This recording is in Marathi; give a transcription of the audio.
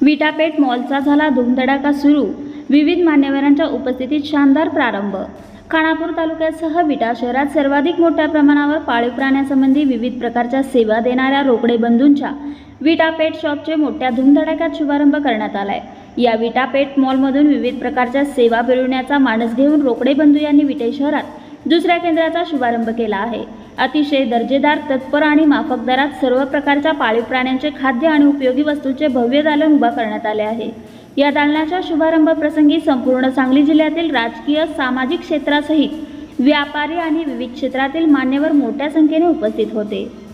विटापेठ मॉलचा झाला धुमधडाका सुरू. विविध मान्यवरांच्या उपस्थितीत शानदार प्रारंभ. खानापूर तालुक्यासह विटा शहरात सर्वाधिक मोठ्या प्रमाणावर पाळीव प्राण्यासंबंधी विविध प्रकारच्या सेवा देणाऱ्या रोकडे बंधूंच्या विटापेट शॉपचे मोठ्या धुमधडाक्यात शुभारंभ करण्यात आलाय. या विटापेट मॉलमधून विविध प्रकारच्या सेवा मिळवण्याचा मानस घेऊन रोकडे बंधू यांनी विटे शहरात दुसऱ्या केंद्राचा शुभारंभ केला आहे. अतिशय दर्जेदार तत्पर आणि माफक दरात सर्व प्रकारच्या पाळीव प्राण्यांचे खाद्य आणि उपयोगी वस्तूंचे भव्य दालन उभा करण्यात आले आहे. या दालनाच्या शुभारंभ प्रसंगी संपूर्ण सांगली जिल्ह्यातील राजकीय सामाजिक क्षेत्रासहित व्यापारी आणि विविध क्षेत्रातील मान्यवर मोठ्या संख्येने उपस्थित होते.